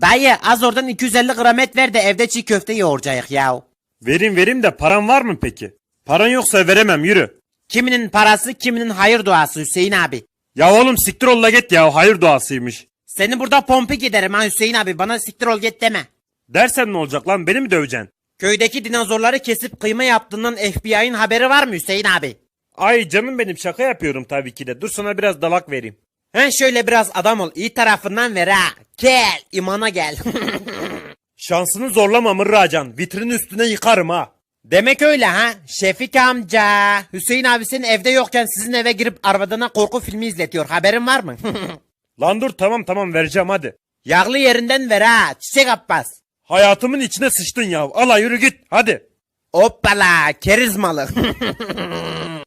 Dayı az oradan 250 gram et ver de evde çiğ köfte yoğuracağız ya. Verim verim de param var mı peki? Paran yoksa veremem yürü. Kiminin parası kiminin hayır duası Hüseyin abi. Ya oğlum siktir ol la git ya hayır duasıymış. Seni burada pompik ederim ha Hüseyin abi bana siktir ol git deme. Dersen ne olacak lan beni mi döveceksin? Köydeki dinozorları kesip kıyma yaptığından FBI'nin haberi var mı Hüseyin abi? Ay canım benim şaka yapıyorum tabii ki de. Dur sana biraz dalak vereyim. He şöyle biraz adam ol iyi tarafından ver ha. Gel imana gel. Şansını zorlama Mırracan. Vitrinin üstüne yıkarım ha. Demek öyle ha. Şefik amca. Hüseyin abi senin evde yokken sizin eve girip arabadana korku filmi izletiyor. Haberin var mı? Lan dur tamam tamam vereceğim hadi. Yağlı yerinden ver ha. Çiçek Abbas. Hayatımın içine sıçtın ya. Ala yürü git hadi. Hoppala kerizmalı.